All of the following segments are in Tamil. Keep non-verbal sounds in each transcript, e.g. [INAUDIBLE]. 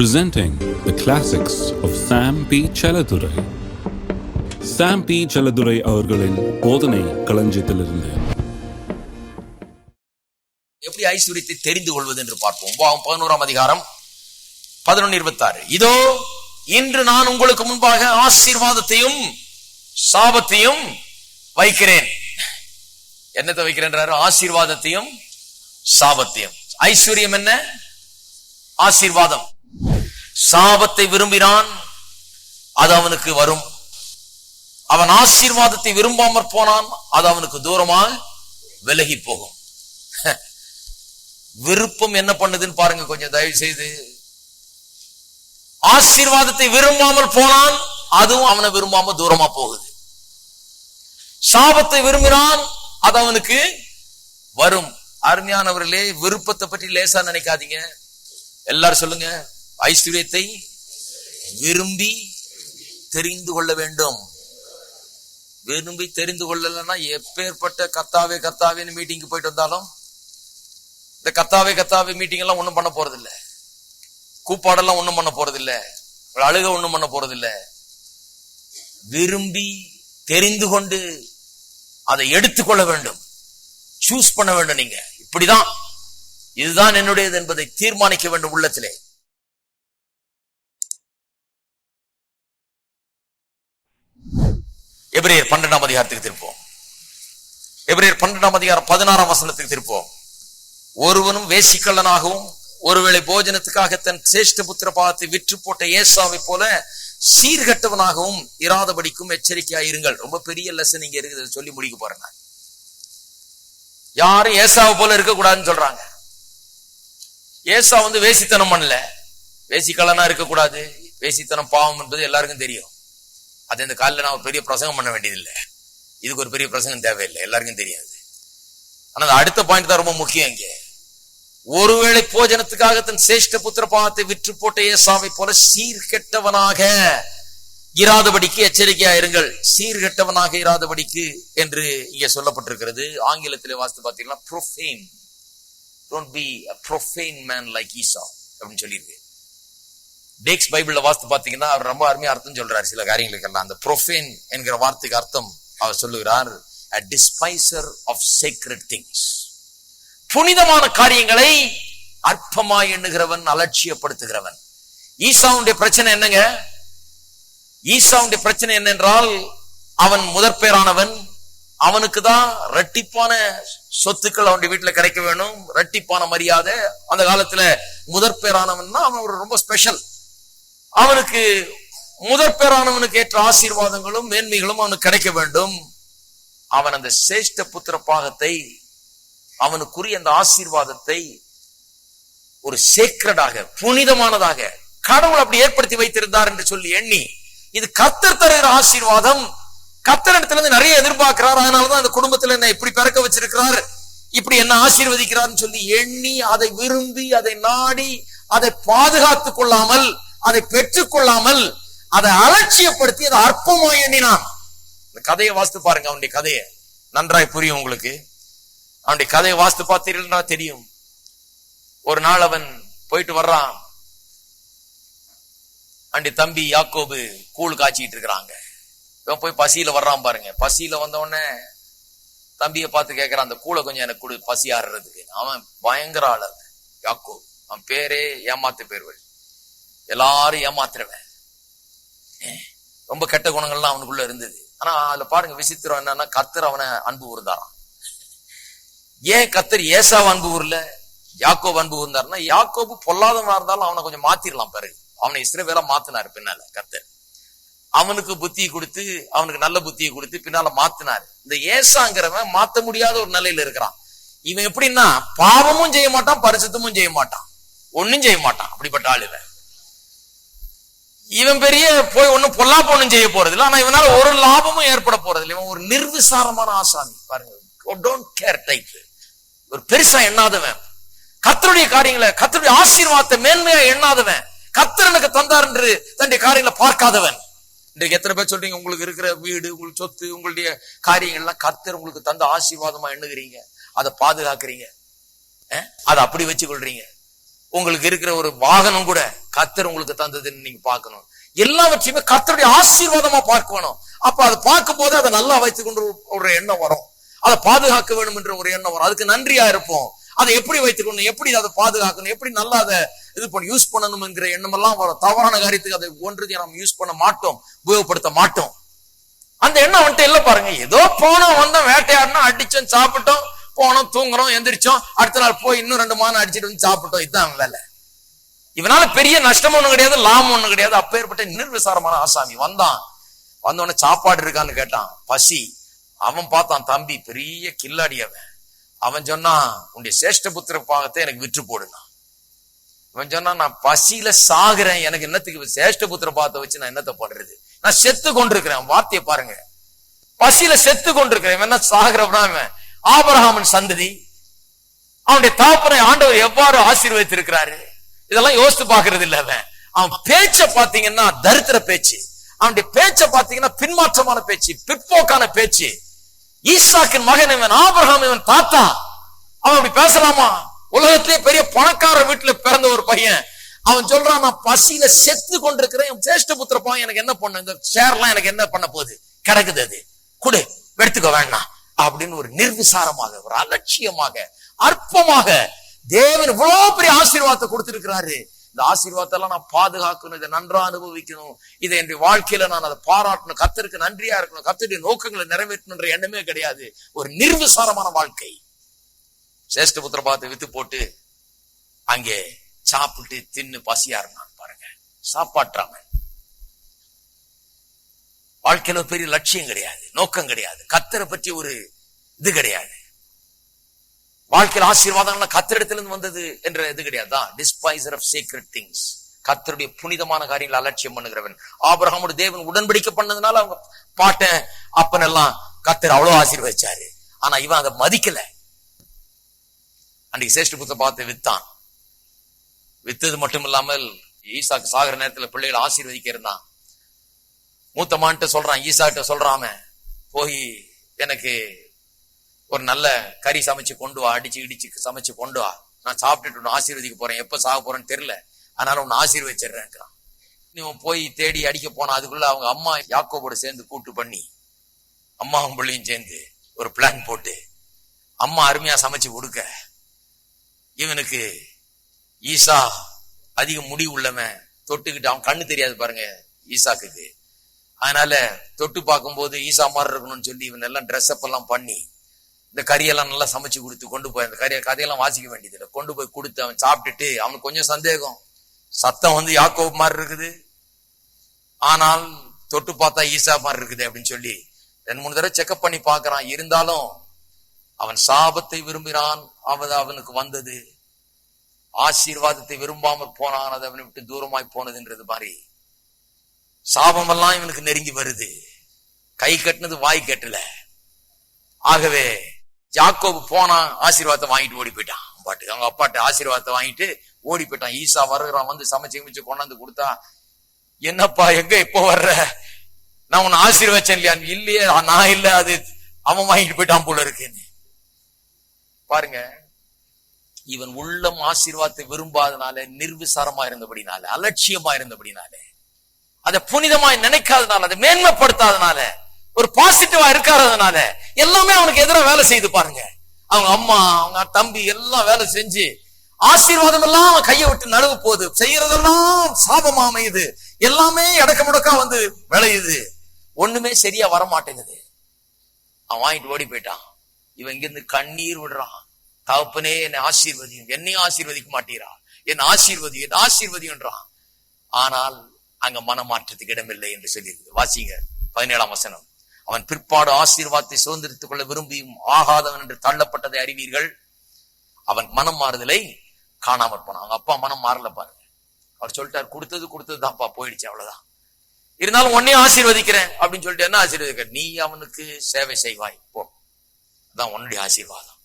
presenting the classics of Sam P. Chaladurai. Sam P Chelladurai அவர்களின் போதனை களஞ்சியத்திலிருந்து. எப்படி ஐஸ்வர்யத்தை தெரிந்து கொள்வது என்று பார்ப்போம் பதினோராம் அதிகாரம் பதினொன்று இருபத்தி ஆறு இதோ இன்று நான் உங்களுக்கு முன்பாக ஆசீர்வாதத்தையும் சாபத்தையும் வைக்கிறேன். என்னத்தை வைக்கிறேன்றாரு? ஆசீர்வாதத்தையும் சாபத்தையும். ஐஸ்வர்யம் என்ன? ஆசீர்வாதம். சாபத்தை விரும்பினான் அது அவனுக்கு வரும். அவன் ஆசீர்வாதத்தை விரும்பாமற் போனான் அது அவனுக்கு தூரமாக விலகி போகும். [LAUGHS] விருப்பம் என்ன பண்ணுதுன்னு பாருங்க கொஞ்சம் தயவு செய்து ஆசீர்வாதத்தை விரும்பாமல் போனான் அதுவும் அவனை விரும்பாம தூரமா போகுது. சாபத்தை விரும்பினான் அது அவனுக்கு வரும். அருமையானவர்களே விருப்பத்தை பற்றி லேசா நினைக்காதீங்க. எல்லாரும் சொல்லுங்க. ஐஸ்வர்யத்தை விரும்பி தெரிந்து கொள்ள வேண்டும். விரும்பி தெரிந்து கொள்ளலன்னா எப்பேற்பட்ட கத்தாவே கத்தாவேன்னு மீட்டிங்க்கு போயிட்டு வந்தாலும் இந்த கத்தாவே கத்தாவே மீட்டிங் எல்லாம் ஒன்றும் பண்ண போறதில்ல. கூப்பாடெல்லாம் ஒன்றும் பண்ண போறதில்ல. அழுக ஒன்றும் பண்ண போறதில்ல. விரும்பி தெரிந்து கொண்டு அதை எடுத்துக்கொள்ள வேண்டும். சூஸ் பண்ண வேண்டும் நீங்க. இப்படிதான். இதுதான் என்னுடையது என்பதை தீர்மானிக்க வேண்டும் உள்ளத்திலே. எபிரேயர் பன்னெண்டாம் அதிகாரத்துக்கு திருப்போம் எபிரேயர் பன்னெண்டாம் அதிகாரம் பதினாறாம் வசனத்துக்கு திருப்போம் ஒருவனும் வேசிக்கல்லனாகவும் ஒருவேளை போஜனத்துக்காக தன் சேஷ்ட புத்திர பாகத்தை விற்று போட்ட ஏசாவை போல சீர்கட்டவனாகவும் இராதபடிக்கும் எச்சரிக்கையா இருங்கள். ரொம்ப பெரிய லெசன் இங்க இருக்குது. சொல்லி முடிக்க போறேன் நான். யாரும் ஏசாவை போல இருக்கக்கூடாதுன்னு சொல்றாங்க. ஏசா வந்து வேசித்தனம் பண்ணல. வேசிக்கலனா இருக்கக்கூடாது. வேசித்தனம் பாவம் என்பது எல்லாருக்கும் தெரியும். அது இந்த காலில் நான் ஒரு பெரிய பிரசங்கம் பண்ண வேண்டியதில்லை. இதுக்கு ஒரு பெரிய பிரசங்கம் தேவையில்லை. எல்லாருக்கும் தெரியாது. ஆனால் அடுத்த பாயிண்ட் தான் ரொம்ப முக்கியம் இங்கே. ஒருவேளை போஜனத்துக்காக தன் சேஷ்ட புத்திர பாவத்தை விற்று போட்ட ஏசாவை போல சீர்கெட்டவனாக இராதபடிக்கு எச்சரிக்கையா இருங்கள். சீர்கெட்டவனாக இராதபடிக்கு என்று இங்கே சொல்லப்பட்டிருக்கிறது. ஆங்கிலத்திலே வாசித்து பார்த்தீங்கன்னா profane don't be a profane man like Esau அப்படின்னு சொல்லியிருக்கு. டேக்ஸ் பைபிள்ல வாஸ்து பாத்தீங்கன்னா அவர் ரொம்ப அருமையா அர்த்தம் சொல்றாரு சில காரியங்களுக்கெல்லாம். அந்த ப்ரொஃபேன் என்கிற வார்த்தைக்கு அர்த்தம் அவர் சொல்லுகிறார் a despiser of sacred things புனிதமான காரியங்களை அற்பமாய் எண்ணுகிறவன் அலட்சியப்படுத்துகிறவன். ஈசாவுடைய பிரச்சனை என்னங்க? ஈசாவுடைய பிரச்சனை என்னென்றால் அவன் முதற்பேரானவன் அவனுக்கு தான் ரெட்டிப்பான சொத்துக்கள் அவனுடைய வீட்டுல கிடைக்க வேணும். ரெட்டிப்பான மரியாதை. அந்த காலத்துல முதற்பேரானவன் அவன் ஒரு ரொம்ப ஸ்பெஷல் அவனுக்கு முதற்பேரானவனுக்கு ஏற்ற ஆசீர்வாதங்களும் மேன்மைகளும் அவனுக்கு கிடைக்க வேண்டும். அவன் அந்த சிரேஷ்ட புத்திர பாகத்தை அவனுக்குரிய அந்த ஆசீர்வாதத்தை ஒரு சேக்ரடாக புனிதமானதாக கடவுள் அப்படி ஏற்படுத்தி வைத்திருந்தார் என்று சொல்லி எண்ணி இது கத்தர் தருகிற ஆசீர்வாதம். கத்தர் இடத்துல இருந்து நிறைய எதிர்பார்க்கிறார். அதனாலதான் அந்த குடும்பத்துல என்ன இப்படி பிறக்க வச்சிருக்கிறார். இப்படி என்ன ஆசீர்வதிக்கிறார்னு சொல்லி எண்ணி அதை விரும்பி அதை நாடி அதை பாதுகாத்துக் கொள்ளாமல் அதை பெற்றுக்கொள்ளாமல் அதை அலட்சியப்படுத்தி அதை அற்பமா எண்ணினான். இந்த கதையை வாசித்து பாருங்க அவனுடைய கதையை. நன்றாய் புரியும் உங்களுக்கு. அவனுடைய கதையை வாசித்து பார்த்தீர்கள்னா தெரியும். ஒரு நாள் அவன் போயிட்டு வர்றான். அண்டி தம்பி யாக்கோபு கூழ் காய்ச்சிட்டு இருக்கிறாங்க. இவன் போய் பசியில வர்றான் பாருங்க. பசியில வந்த உடனே தம்பியை பார்த்து கேட்கிறான் அந்த கூழை கொஞ்சம் எனக்கு கொடு பசி ஆடுறதுக்கு அவன் பயங்கர ஆளு யாக்கோ அவன் பேரே ஏமாத்து பேர் வழி. எல்லாரும் ஏமாத்துறவன். ரொம்ப கெட்ட குணங்கள்லாம் அவனுக்குள்ள இருந்தது. ஆனா அதுல பாருங்க விசித்திரம் என்னன்னா கத்தர் அவனை அன்பு கூர்ந்தாராம் ஏன் கத்தர் ஏசாவ அன்பு ஊர்ல யாக்கோப் அன்பு கூர்ந்தாருன்னா யாக்கோபு பொல்லாதவனா இருந்தாலும் அவனை கொஞ்சம் மாத்திரலாம் பாரு. அவனை இஸ்ரவேலா மாத்தினாரு பின்னால கத்தர் அவனுக்கு புத்தி கொடுத்து அவனுக்கு நல்ல புத்தியை கொடுத்து பின்னால மாத்தினாரு. இந்த ஏசாங்கிறவன் மாத்த முடியாத ஒரு நிலையில இருக்கிறான். இவன் எப்படின்னா பாவமும் செய்ய மாட்டான் பரிசுத்தமும் செய்ய மாட்டான். ஒன்னும் செய்ய மாட்டான். அப்படிப்பட்ட ஆள் இவன் பெரிய போய் ஒன்னும் பொல்லா ஒண்ணும் செய்ய போறது இல்லை ஆனா இவனால ஒரு லாபமும் ஏற்பட போறது இல்லை இவன் ஒரு நிர்விசாரமான ஆசாமி. பாருங்க. டோன்ட் கேர் டைப் ஒரு பெருசா எண்ணாதவன். கத்தருடைய காரியங்களை கத்தருடைய ஆசீர்வாதத்தை மேன்மையா எண்ணாதவன். கத்தர் எனக்கு தந்தார் என்று தன்னுடைய காரியங்களை பார்க்காதவன். இன்றைக்கு எத்தனை பேர் சொல்றீங்க உங்களுக்கு இருக்கிற வீடு உங்களுக்கு சொத்து உங்களுடைய காரியங்கள்லாம் கத்தர் உங்களுக்கு தந்த ஆசீர்வாதமா எண்ணுகிறீங்க. அதை பாதுகாக்கிறீங்க. அதை அப்படி வச்சு கொள்றீங்க உங்களுக்கு இருக்கிற ஒரு வாகனம் கூட கத்தர் உங்களுக்கு தந்ததுன்னு நீங்க பார்க்கணும். எல்லாவற்றையுமே கத்தருடைய ஆசீர்வாதமா பார்க்கணும். அப்ப அதை பார்க்கும் போது அதை நல்லா வைத்துக் கொண்டு ஒரு எண்ணம் வரும். அதை பாதுகாக்க வேண்டும் என்ற ஒரு எண்ணம் வரும். அதுக்கு நன்றியா இருப்போம். அதை எப்படி வைத்துக்கணும் எப்படி அதை பாதுகாக்கணும்? எப்படி நல்லா அதை இது பண்ணி யூஸ் பண்ணணும் என்கிற எண்ணம் எல்லாம் வரும். தவறான காரியத்துக்கு அதை ஒன்றுத்தையும் நம்ம யூஸ் பண்ண மாட்டோம். உபயோகப்படுத்த மாட்டோம். அந்த எண்ணம் வந்துட்டு இல்லை பாருங்க. ஏதோ போனோம் வந்தோம் வேட்டையாடினோம் அடிச்சோம் சாப்பிட்டோம் போனோம் தூங்குறோம் எந்திரிச்சோம். அடுத்த நாள் போய் இன்னும் ரெண்டு மாதம் அடிச்சிட்டு வந்து சாப்பிட்டோம். இதுதான் வேலை. இவனால பெரிய நஷ்டம் ஒண்ணு கிடையாது லாபம் ஒண்ணும் கிடையாது. அப்பேற்பட்ட நிர்விசாரமான ஆசாமி வந்தான். வந்தவொடனே சாப்பாடு இருக்கான்னு கேட்டான். பசி. அவன் பார்த்தான் தம்பி பெரிய கில்லாடி அவன். அவன் சொன்னான் உன்னுடைய சேஷ்ட புத்திர பாகத்தை எனக்கு விற்று போடுனான் இவன் சொன்னா நான் பசியில சாகுறேன். எனக்கு என்னத்துக்கு சேஷ்ட புத்திர பாகத்தை வச்சு நான் என்னத்தை பண்றது? நான் செத்து கொண்டிருக்கிறேன். வார்த்தையை பாருங்க. பசியில செத்து கொண்டிருக்கிறேன். இவன் என்ன சாகுறவனா இவன்? ஆபரகாமன் சந்ததி. அவனுடைய தாப்பனை ஆண்டவர் எவ்வாறு ஆசீர்வதித்திருக்கிறாரு? இதெல்லாம் யோசித்து பாக்குறது இல்ல அவன். அவன் பேச்ச பாத்தீங்கன்னா தரித்திர பேச்சு. அவனுடைய பேச்ச பாத்தீங்கன்னா பின்மாற்றமான பேச்சு பிற்போக்கான பேச்சு. ஈசாக்கின் மகன் இவன் ஆபிரகாம் இவன் தாத்தா அவன் அப்படி பேசலாமா? உலகத்திலே பெரிய பணக்கார வீட்டுல பிறந்த ஒரு பையன். அவன் சொல்றான் நான் பசியில செத்து கொண்டிருக்கிறேன். என் சேஷ்ட புத்திரப்பா எனக்கு என்ன பண்ண இந்த ஷேர்லாம் எனக்கு என்ன பண்ண போகுது? கிடக்குது அது. குடு எடுத்துக்க வேண்டாம். அப்படின்னு ஒரு நிர்விசாரமாக ஒரு அலட்சியமாக அற்பமாக தேவன் இவ்வளவு பெரிய ஆசீர்வாதத்தை கொடுத்திருக்கிறாரு. இந்த ஆசீர்வாதத்தெல்லாம் நான் பாதுகாக்கணும் இதை நன்றா அனுபவிக்கணும். இதை என்னுடைய வாழ்க்கையில நான் அதை பாராட்டணும். கத்தருக்கு நன்றியா இருக்கணும். கத்தருடைய நோக்கங்களை நிறைவேற்றணுன்ற எண்ணமே கிடையாது. ஒரு நிர்விசாரமான வாழ்க்கை. சேஷ்ட புத்திர பார்த்து வித்து போட்டு அங்கே சாப்பிட்டு தின்னு பசியா இருந்தான் பாருங்க. சாப்பாற்றாம. வாழ்க்கையில பெரிய லட்சியம் கிடையாது. நோக்கம் கிடையாது. கத்தரை பற்றி ஒரு இது கிடையாது. வாழ்க்கையில் ஆசீர்வாதங்கள் கத்திரிடத்திலிருந்து வந்தது என்ற இது கிடையாது. தான் டிஸ்பைசர் ஆஃப் சீக்ரெட் திங்ஸ் கத்தருடைய புனிதமான காரியங்களை அலட்சியம் பண்ணுகிறவன். ஆபிரகாமோட தேவன் உடன்படிக்கை பண்ணதுனால அவங்க பாட்ட அப்பன் எல்லாம் கத்தர் அவ்வளவு ஆசீர்வதிச்சாரு. ஆனா இவன் அதை மதிக்கல. அன்னைக்கு சேஷ்ட புத்த பார்த்து வித்தான். வித்தது மட்டும் இல்லாமல் ஈசாக்கு சாகிற நேரத்துல பிள்ளைகளை ஆசீர்வதிக்க இருந்தான். மூத்தமான்ட்டு சொல்றான் ஈசாட்ட சொல்றாம போய் எனக்கு ஒரு நல்ல கறி சமைச்சு கொண்டு வா அடிச்சு இடிச்சு சமைச்சு கொண்டு வா. நான் சாப்பிட்டுட்டு உன்னை ஆசீர்வதிக்க போறேன். எப்ப சாக போறேன்னு தெரியல. அதனால உன்னை ஆசீர்வதிச்சிடுறேன்றான் நீ போய் தேடி அடிக்க போனா அதுக்குள்ள அவங்க அம்மா யாக்கோபோட சேர்ந்து கூட்டு பண்ணி அம்மாவும் பிள்ளையும் சேர்ந்து ஒரு பிளான் போட்டு அம்மா அருமையா சமைச்சு கொடுக்க. இவனுக்கு ஈசா அதிக முடி உள்ளவன். தொட்டுக்கிட்டு அவன் கண்ணு தெரியாது பாருங்க ஈசாக்குக்கு. அதனால தொட்டு பார்க்கும்போது ஈசா மாதிரி இருக்கணும்னு சொல்லி இவன் எல்லாம் ட்ரெஸ் அப் எல்லாம் பண்ணி இந்த கறியெல்லாம் நல்லா சமைச்சு கொடுத்து கொண்டு போய் அந்த கறியை கதையெல்லாம் வாசிக்க வேண்டியதில்லை. கொண்டு போய் கொடுத்து அவன் சாப்பிட்டுட்டு அவனுக்கு கொஞ்சம் சந்தேகம். சத்தம் வந்து யாக்கோப் மாதிரி இருக்குது. ஆனால் தொட்டு பார்த்தா ஈசா மாதிரி இருக்குது அப்படின்னு சொல்லி ரெண்டு மூணு தடவை செக்அப் பண்ணி பார்க்கறான். இருந்தாலும் அவன் சாபத்தை விரும்பினான் அவன் அவனுக்கு வந்தது. ஆசீர்வாதத்தை விரும்பாமல் போனான். அது அவனை விட்டு தூரமாய் போனதுன்றது மாதிரி. சாபமெல்லாம் இவனுக்கு நெருங்கி வருது. கை கட்டினது வாய் கட்டல. ஆகவே ஜாக்கோபு போனா ஆசீர்வாதத்தை வாங்கிட்டு ஓடி போயிட்டான். பாட்டுக்கு அவங்க அப்பாட்ட ஆசீர்வாதத்தை வாங்கிட்டு ஓடி போயிட்டான். ஈசா வருகிறான் வந்து சமைச்சு கிமைச்சு கொண்டாந்து கொடுத்தா என்னப்பா எங்க இப்போ வர்ற? நான் உன்னை ஆசீர்வச்சேன் இல்லையா? இல்லையே நான் இல்ல அது அவன் வாங்கிட்டு போயிட்டான் போல இருக்குன்னு. பாருங்க இவன் உள்ளம் ஆசீர்வாதத்தை விரும்பாதனால நிர்விசாரமா இருந்தபடினால அலட்சியமா இருந்தபடினால அதை புனிதமாய் நினைக்காதனால அதை மேன்மைப்படுத்தாதனால ஒரு பாசிட்டிவா இருக்காததுனால எல்லாமே அவனுக்கு எதிராக வேலை செய்து பாருங்க. அவங்க அம்மா அவங்க தம்பி எல்லாம் வேலை செஞ்சு ஆசீர்வாதம் எல்லாம் அவன் கையை விட்டு நழுவு போகுது. செய்யறதெல்லாம் சாபமா அமையுது. எல்லாமே இடக்க முடக்கா வந்து விளையுது. ஒண்ணுமே சரியா வர மாட்டேங்குது அவன் வாங்கிட்டு ஓடி போயிட்டான். இவன் இங்கிருந்து கண்ணீர் விடுறான். தகப்பனே என்னை ஆசீர்வதியும். என்னையும் ஆசீர்வதிக்க மாட்டீரா என் ஆசீர்வதி என் ஆசீர்வதின்றான் ஆனால் அங்க மனமாற்றத்துக்கு இடமில்லை என்று சொல்லியிருக்கு. வாசிங்க பதினேழாம் வசனம். அவன் பிற்பாடு ஆசீர்வாதத்தை சுதந்திரித்துக் கொள்ள விரும்பியும் ஆகாதவன் என்று தள்ளப்பட்டதை அறிவீர்கள். அவன் மனம் மாறுதலை காணாமற் போனான். அவங்க அப்பா மனம் மாறல பாருங்க. அவர் சொல்லிட்டார் கொடுத்தது கொடுத்தது தான்ப்பா போயிடுச்சு அவ்வளவுதான். இருந்தாலும் உன்னே ஆசீர்வதிக்கிறேன் அப்படின்னு சொல்லிட்டு என்ன ஆசீர்வதிக்க? நீ அவனுக்கு சேவை செய்வாய் போ. அதான் உன்னுடைய ஆசீர்வாதம்.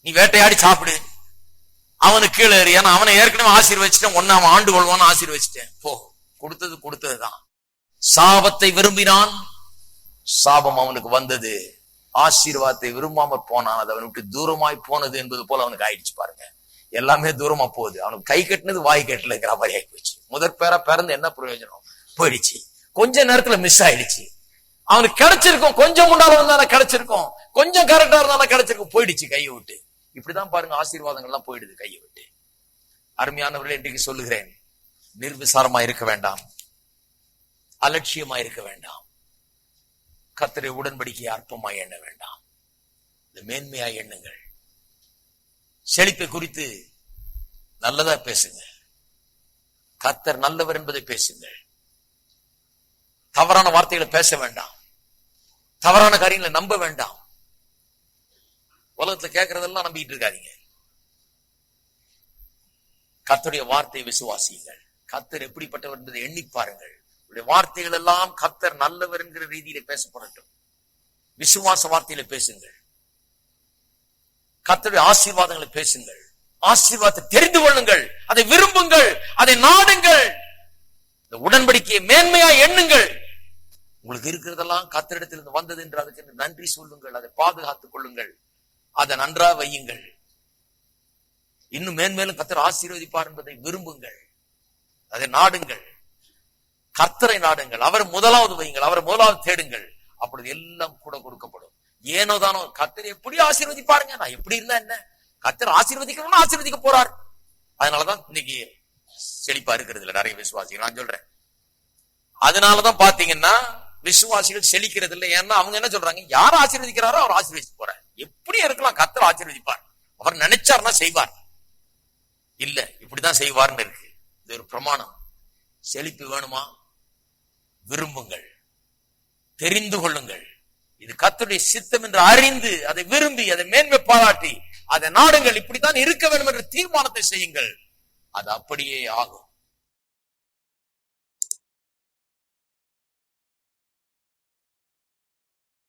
நீ வேட்டையாடி சாப்பிடு. அவனு கீழே ஏன்னா அவனை ஏற்கனவே ஆசீர்வச்சிட்டேன் ஒன்னு அவன் ஆண்டு கொள்வான்னு ஆசீர்வச்சிட்டேன் போ. கொடுத்தது கொடுத்ததுதான். சாபத்தை விரும்பினான். சாபம் அவனுக்கு வந்தது. ஆசீர்வாதத்தை விரும்பாமற் போனான். அது அவனை விட்டு தூரமாய் போனது என்பது போல அவனுக்கு ஆயிடுச்சு பாருங்க. எல்லாமே தூரமா போகுது. அவனுக்கு கை கட்டினது வாய் கட்டலங்கிற மாதிரி ஆகி போச்சு. முதற் பேரா பிறந்து என்ன பிரயோஜனம்? போயிடுச்சு. கொஞ்ச நேரத்துல மிஸ் ஆயிடுச்சு. அவனுக்கு கிடைச்சிருக்கும். கொஞ்சம் முன்னால வந்தாலும் கிடைச்சிருக்கும். கொஞ்சம் கரெக்டா இருந்தாலும் கிடைச்சிருக்கும். போயிடுச்சு கையை விட்டு. இப்படிதான் பாருங்க ஆசீர்வாதங்கள்லாம் போயிடுது கையை விட்டு. அருமையானவர்களே இன்றைக்கு சொல்லுகிறேன். நிர்விசாரமா இருக்க வேண்டாம். அலட்சியமா இருக்க வேண்டாம். கத்தரை உடன்படிக்கை அற்பமாய் எண்ண வேண்டாம். இந்த மேன்மையாய் எண்ணுங்கள். செழிப்பை குறித்து நல்லதா பேசுங்க. கத்தர் நல்லவர் என்பதை பேசுங்கள். தவறான வார்த்தைகளை பேச வேண்டாம். தவறான காரியங்களை நம்ப வேண்டாம். உலகத்துல கேட்கறதெல்லாம் நம்பிட்டு இருக்காதீங்க. கத்தருடைய வார்த்தையை விசுவாசியுங்கள். கத்தர் எப்படிப்பட்டவர் என்பதை எண்ணி பாருங்கள். உடைய வார்த்தைகள் எல்லாம் கத்தர் நல்லவர் என்கிற ரீதியில பேசப்படட்டும். விசுவாச வார்த்தையில பேசுங்கள். கர்த்தருடைய ஆசீர்வாதங்களை பேசுங்கள். ஆசீர்வாதத்தை தெரிந்து கொள்ளுங்கள். அதை விரும்புங்கள். அதை நாடுங்கள். இந்த உடன்படிக்கையை மேன்மையா எண்ணுங்கள். உங்களுக்கு இருக்கிறதெல்லாம் கத்தரிடத்திலிருந்து வந்தது என்று அதுக்கு நன்றி சொல்லுங்கள். அதை பாதுகாத்துக் கொள்ளுங்கள். அதை நன்றா வையுங்கள். இன்னும் மேன்மேலும் கத்தர் ஆசீர்வதிப்பார் என்பதை விரும்புங்கள். அதை நாடுங்கள். கர்த்தரை நாடுங்கள். அவர் முதலாவது வையுங்கள். அவர் முதலாவது தேடுங்கள். அப்பொழுது எல்லாம் கூட கொடுக்கப்படும். ஏனோ தானோ கர்த்தர் எப்படி ஆசீர்வதிப்பாருங்க? நான் எப்படி இருந்தா என்ன? கர்த்தர் ஆசீர்வதிக்கணும்னு ஆசீர்வதிக்க போறார். அதனாலதான் இன்னைக்கு செழிப்பா இருக்கிறது இல்லை. நிறைய விசுவாசிகள் நான் சொல்றேன். அதனாலதான் பாத்தீங்கன்னா விசுவாசிகள் செழிக்கிறது இல்லை. ஏன்னா அவங்க என்ன சொல்றாங்க? யார் ஆசீர்வதிக்கிறாரோ அவர் ஆசீர்வதிச்சு போறார். எப்படி இருக்கலாம். கர்த்தர் ஆசீர்வதிப்பார். அவர் நினைச்சார்னா செய்வார். இல்ல இப்படிதான் செய்வார்னு இருக்கு. இது ஒரு பிரமாணம். செழிப்பு வேணுமா? விரும்புங்கள். தெரிந்து கொள்ளுங்கள். இது கத்துடைய சித்தம் என்று அறிந்து அதை விரும்பி அதை மேன்மை பாராட்டி அதை நாடுங்கள். இப்படித்தான் இருக்க வேண்டும் என்ற தீர்மானத்தை செய்யுங்கள். அது அப்படியே ஆகும்.